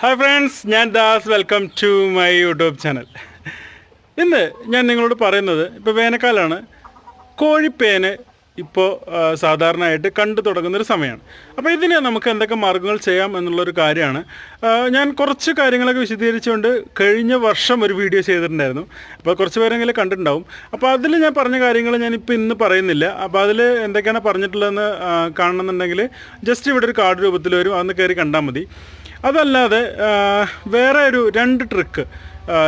Hi friends ഞാൻ Das. Welcome to my YouTube channel ഇന്ന് ഞാൻ നിങ്ങളോട് പറയുന്നത് ഇപ്പോൾ വേനൽക്കാലമാണ് കോഴിപ്പേന് ഇപ്പോൾ സാധാരണയായിട്ട് കണ്ടു തുടങ്ങുന്നൊരു സമയമാണ്. അപ്പോൾ ഇതിന് നമുക്ക് എന്തൊക്കെ മാർഗങ്ങൾ ചെയ്യാം എന്നുള്ളൊരു കാര്യമാണ്. ഞാൻ കുറച്ച് കാര്യങ്ങളൊക്കെ വിശദീകരിച്ചുകൊണ്ട് കഴിഞ്ഞ വർഷം ഒരു വീഡിയോ ചെയ്തിട്ടുണ്ടായിരുന്നു. അപ്പോൾ കുറച്ച് പേരെങ്കിലും കണ്ടിട്ടുണ്ടാവും. അപ്പോൾ അതിൽ ഞാൻ പറഞ്ഞ കാര്യങ്ങൾ ഞാനിപ്പോൾ ഇന്ന് പറയുന്നില്ല. അപ്പോൾ അതിൽ എന്തൊക്കെയാണ് പറഞ്ഞിട്ടുള്ളതെന്ന് കാണണമെന്നുണ്ടെങ്കിൽ ജസ്റ്റ് ഇവിടെ ഒരു കാർഡ് രൂപത്തിൽ വരും അന്ന് കയറി കണ്ടാൽ മതി. അതല്ലാതെ വേറെ ഒരു രണ്ട് ട്രിക്ക്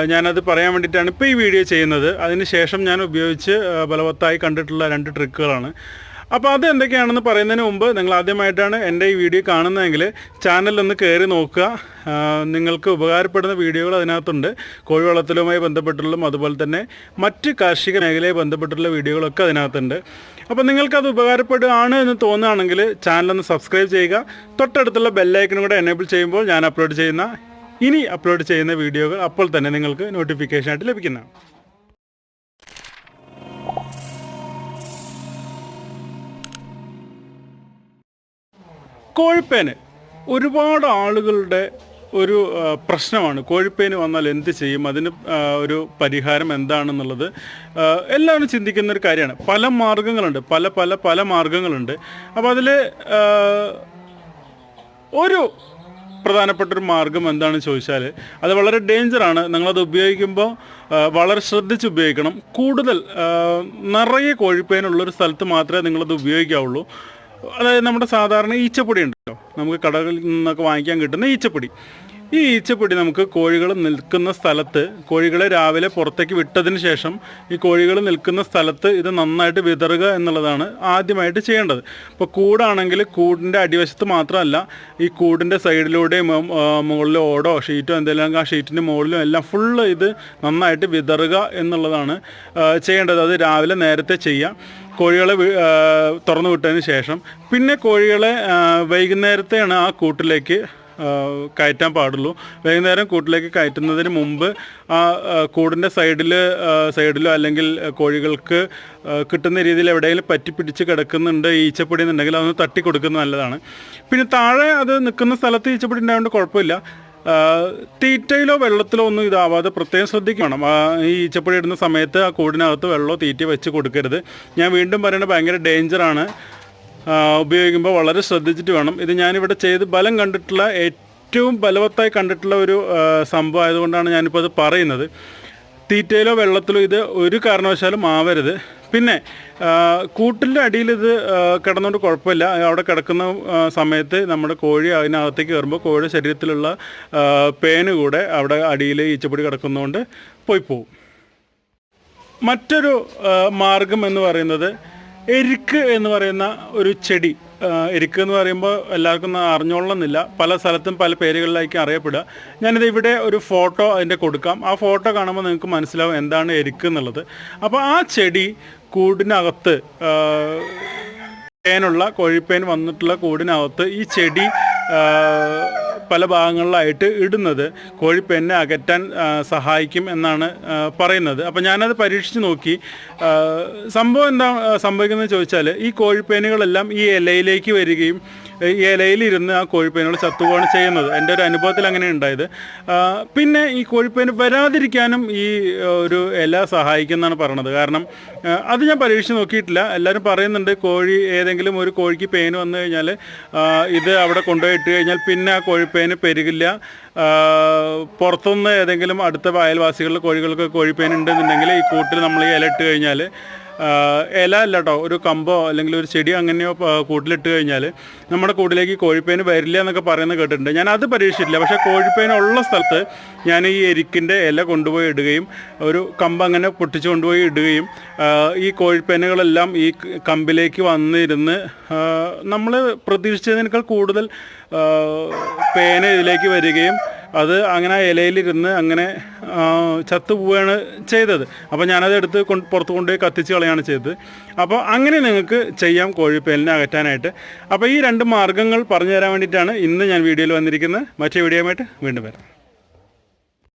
ഞാനത് പറയാൻ വേണ്ടിയിട്ടാണ് ഇപ്പോൾ ഈ വീഡിയോ ചെയ്യുന്നത്. അതിന് ശേഷം ഞാൻ ഉപയോഗിച്ച് ബലവത്തായി കണ്ടിട്ടുള്ള രണ്ട് ട്രിക്കുകളാണ് അപ്പോൾ അത് എന്തൊക്കെയാണെന്ന് പറയുന്നതിന് മുമ്പ് നിങ്ങൾ ആദ്യമായിട്ടാണ് എന്റെ ഈ വീഡിയോ കാണുന്നതെങ്കിൽ ചാനലൊന്ന് കയറി നോക്കുക. നിങ്ങൾക്ക് ഉപകാരപ്പെടുന്ന വീഡിയോകൾ അതിനകത്തുണ്ട്. കോഴി വളർത്തലുമായി ബന്ധപ്പെട്ടുള്ളതും അതുപോലെ തന്നെ മറ്റ് കാർഷിക മേഖലയെ ബന്ധപ്പെട്ടുള്ള വീഡിയോകളൊക്കെ അതിനകത്തുണ്ട്. അപ്പോൾ നിങ്ങൾക്കത് ഉപകാരപ്പെടുകയാണ് എന്ന് തോന്നുകയാണെങ്കിൽ ചാനലൊന്ന് സബ്സ്ക്രൈബ് ചെയ്യുക. തൊട്ടടുത്തുള്ള ബെല്ലൈക്കനും കൂടെ എനേബിൾ ചെയ്യുമ്പോൾ ഞാൻ അപ്ലോഡ് ചെയ്യുന്ന ഇനി അപ്ലോഡ് ചെയ്യുന്ന വീഡിയോകൾ അപ്പോൾ തന്നെ നിങ്ങൾക്ക് നോട്ടിഫിക്കേഷനായിട്ട് ലഭിക്കുന്നതാണ്. കോഴിപ്പേന് ഒരുപാട് ആളുകളുടെ ഒരു പ്രശ്നമാണ്. കോഴിപ്പേന് വന്നാൽ എന്ത് ചെയ്യും? അതിന് ഒരു പരിഹാരം എന്താണെന്നുള്ളത് എല്ലാവരും ചിന്തിക്കുന്ന ഒരു കാര്യമാണ്. പല മാർഗങ്ങളുണ്ട്. പല പല പല മാർഗങ്ങളുണ്ട്. അപ്പോൾ അതിൽ ഒരു പ്രധാനപ്പെട്ട ഒരു മാർഗം എന്താണെന്ന് ചോദിച്ചാൽ അത് വളരെ ഡേഞ്ചറാണ്. നിങ്ങളത് ഉപയോഗിക്കുമ്പോൾ വളരെ ശ്രദ്ധിച്ച് ഉപയോഗിക്കണം. കൂടുതൽ നിറയെ കോഴിപ്പേനുള്ളൊരു സ്ഥലത്ത് മാത്രമേ നിങ്ങളത് ഉപയോഗിക്കാവുള്ളൂ. അതായത് നമ്മുടെ സാധാരണ ഈച്ചപ്പൊടി ഉണ്ടല്ലോ നമുക്ക് കടകളിൽ നിന്നൊക്കെ വാങ്ങിക്കാൻ കിട്ടുന്ന ഈച്ചപ്പൊടി. ഈ ഈച്ചപ്പൊടി നമുക്ക് കോഴികൾ നിൽക്കുന്ന സ്ഥലത്ത് കോഴികളെ രാവിലെ പുറത്തേക്ക് വിട്ടതിന് ശേഷം ഈ കോഴികൾ നിൽക്കുന്ന സ്ഥലത്ത് ഇത് നന്നായിട്ട് വിതറുക എന്നുള്ളതാണ് ആദ്യമായിട്ട് ചെയ്യേണ്ടത്. ഇപ്പോൾ കൂടാണെങ്കിൽ കൂടിന്റെ അടിവശത്ത് മാത്രമല്ല ഈ കൂടിന്റെ സൈഡിലൂടെയും മുകളിലെ ഓടോ ഷീറ്റോ എന്തെങ്കിലും ആ ഷീറ്റിന്റെ മുകളിലും എല്ലാം ഫുള്ള് ഇത് നന്നായിട്ട് വിതറുക എന്നുള്ളതാണ് ചെയ്യേണ്ടത്. അത് രാവിലെ നേരത്തെ ചെയ്യുക കോഴികളെ തുറന്നു വിട്ടതിന് ശേഷം. പിന്നെ കോഴികളെ വൈകുന്നേരത്തെയാണ് ആ കൂട്ടിലേക്ക് കയറ്റാൻ പാടുള്ളൂ. വൈകുന്നേരം കൂട്ടിലേക്ക് കയറ്റുന്നതിന് മുമ്പ് ആ കൂടിന്റെ സൈഡിൽ സൈഡിലോ അല്ലെങ്കിൽ കോഴികൾക്ക് കിട്ടുന്ന രീതിയിൽ എവിടെയെങ്കിലും പറ്റി പിടിച്ച് കിടക്കുന്നുണ്ട് ഈച്ചപ്പൊടി എന്നുണ്ടെങ്കിൽ അതൊന്ന് തട്ടി കൊടുക്കുന്നത് നല്ലതാണ്. പിന്നെ താഴെ അത് നിൽക്കുന്ന സ്ഥലത്ത് ഈച്ചപ്പൊടി ഉണ്ടായതുകൊണ്ട് കുഴപ്പമില്ല. തീറ്റയിലോ വെള്ളത്തിലോ ഒന്നും ഇതാവാതെ പ്രത്യേകം ശ്രദ്ധിക്കണം. ഈ ഈച്ചപ്പൊടി ഇടുന്ന സമയത്ത് ആ കൂടിനകത്ത് വെള്ളമോ തീറ്റ വെച്ച് കൊടുക്കരുത്. ഞാൻ വീണ്ടും പറയുന്നത് ഭയങ്കര ഡേഞ്ചറാണ്. ഉപയോഗിക്കുമ്പോൾ വളരെ ശ്രദ്ധിച്ചിട്ട് വേണം. ഇത് ഞാനിവിടെ ചെയ്ത് ബലം കണ്ടിട്ടുള്ള ഏറ്റവും ബലവത്തായി കണ്ടിട്ടുള്ള ഒരു സംഭവം ആയതുകൊണ്ടാണ് ഞാനിപ്പോൾ അത് പറയുന്നത്. തീറ്റയിലോ വെള്ളത്തിലോ ഇത് ഒരു കാരണവശാലും ആവരുത്. പിന്നെ കൂട്ടിന്റെ അടിയിൽ ഇത് കിടന്നുകൊണ്ട് കുഴപ്പമില്ല. അവിടെ കിടക്കുന്ന സമയത്ത് നമ്മുടെ കോഴി അതിനകത്തേക്ക് കയറുമ്പോൾ കോഴിയുടെ ശരീരത്തിലുള്ള പേന് കൂടെ അവിടെ അടിയിൽ ഈച്ചപ്പൊടി കിടക്കുന്നതുകൊണ്ട് പോയി പോകും മറ്റൊരു മാർഗം എന്ന് പറയുന്നത് എരിക്ക് എന്ന് പറയുന്ന ഒരു ചെടി എരിക്ക് എന്ന് പറയുമ്പോൾ എല്ലാവർക്കും അറിഞ്ഞോളണമെന്നില്ല. പല സ്ഥലത്തും പല പേരുകളിലായിരിക്കും അറിയപ്പെടുക. ഞാനിത് ഇവിടെ ഒരു ഫോട്ടോ അതിന്റെ കൊടുക്കാം. ആ ഫോട്ടോ കാണുമ്പോൾ നിങ്ങൾക്ക് മനസ്സിലാവും എന്താണ് എരിക്ക് എന്നുള്ളത്. അപ്പോൾ ആ ചെടി കൂടിനകത്ത് പേനുള്ള കോഴിപ്പേൻ വന്നിട്ടുള്ള കൂടിനകത്ത് ഈ ചെടി പല ഭാഗങ്ങളിലായിട്ട് ഇടുന്നത്. കോഴിപ്പേനെ അകറ്റാൻ സഹായിക്കും എന്നാണ് പറയുന്നത്. അപ്പോൾ ഞാനത് പരീക്ഷിച്ച് നോക്കി. സംഭവം എന്താ സംഭവിക്കുന്നത് ചോദിച്ചാൽ ഈ കോഴിപ്പേനുകളെല്ലാം ഈ ഇലയിലേക്ക് വരികയും ഇലയിലിരുന്ന് ആ കോഴിപ്പേനുകൾ ചത്തുപോവാണ് ചെയ്യുന്നത്. എന്റെ ഒരു അനുഭവത്തിൽ അങ്ങനെ ഉണ്ടായത്. പിന്നെ ഈ കോഴിപ്പേന് വരാതിരിക്കാനും ഈ ഒരു ഇല സഹായിക്കുന്നതാണ് പറഞ്ഞത് കാരണം അത് ഞാൻ പരീക്ഷിച്ച് നോക്കിയിട്ടില്ല. എല്ലാവരും പറയുന്നുണ്ട് കോഴി ഏതെങ്കിലും ഒരു കോഴിക്ക് പേന് വന്നു കഴിഞ്ഞാൽ ഇത് അവിടെ കൊണ്ടുപോയി ഇട്ട് കഴിഞ്ഞാൽ പിന്നെ ആ കോഴിപ്പേന് പെരുകില്ല. പുറത്തുനിന്ന് ഏതെങ്കിലും അടുത്ത അയൽവാസികളിലെ കോഴികൾക്ക് കോഴിപ്പേൻ ഉണ്ടെന്നുണ്ടെങ്കിൽ ഈ കൂട്ടിൽ നമ്മൾ ഈ ഇല ഇട്ട് കഴിഞ്ഞാൽ ഇല അല്ല കേട്ടോ ഒരു കമ്പോ അല്ലെങ്കിൽ ഒരു ചെടി അങ്ങനെയോ കൂട്ടിലിട്ട് കഴിഞ്ഞാൽ നമ്മുടെ കൂട്ടിലേക്ക് കോഴിപ്പേന് വരില്ല എന്നൊക്കെ പറയുന്നത് കേട്ടിട്ടുണ്ട്. ഞാൻ അത് പരീക്ഷിച്ചിട്ടില്ല. പക്ഷേ കോഴിപ്പേന ഉള്ള സ്ഥലത്ത് ഞാൻ ഈ എരിക്കിന്റെ ഇല കൊണ്ടുപോയി ഇടുകയും ഒരു കമ്പ് അങ്ങനെ പൊട്ടിച്ചു കൊണ്ടുപോയി ഇടുകയും ഈ കോഴിപ്പേനുകളെല്ലാം ഈ കമ്പിലേക്ക് വന്നിരുന്ന് നമ്മൾ പ്രതീക്ഷിച്ചതിനേക്കാൾ കൂടുതൽ പേന ഇതിലേക്ക് വരികയും അത് അങ്ങനെ ഇലയിലിരുന്ന് അങ്ങനെ ചത്തുപോവുകയാണ് ചെയ്തത്. അപ്പോൾ ഞാനത് എടുത്ത് കൊണ്ട് പുറത്ത് കൊണ്ടുപോയി കത്തിച്ച് കളയാണ് ചെയ്തത്. അപ്പോൾ അങ്ങനെ നിങ്ങൾക്ക് ചെയ്യാം കോഴിപ്പേലിനെ അകറ്റാനായിട്ട്. അപ്പോൾ ഈ രണ്ട് മാർഗങ്ങൾ പറഞ്ഞു തരാൻ വേണ്ടിയിട്ടാണ് ഇന്ന് ഞാൻ വീഡിയോയിൽ വന്നിരിക്കുന്നത്. മറ്റേ വീഡിയോയുമായിട്ട് വീണ്ടും വരാം.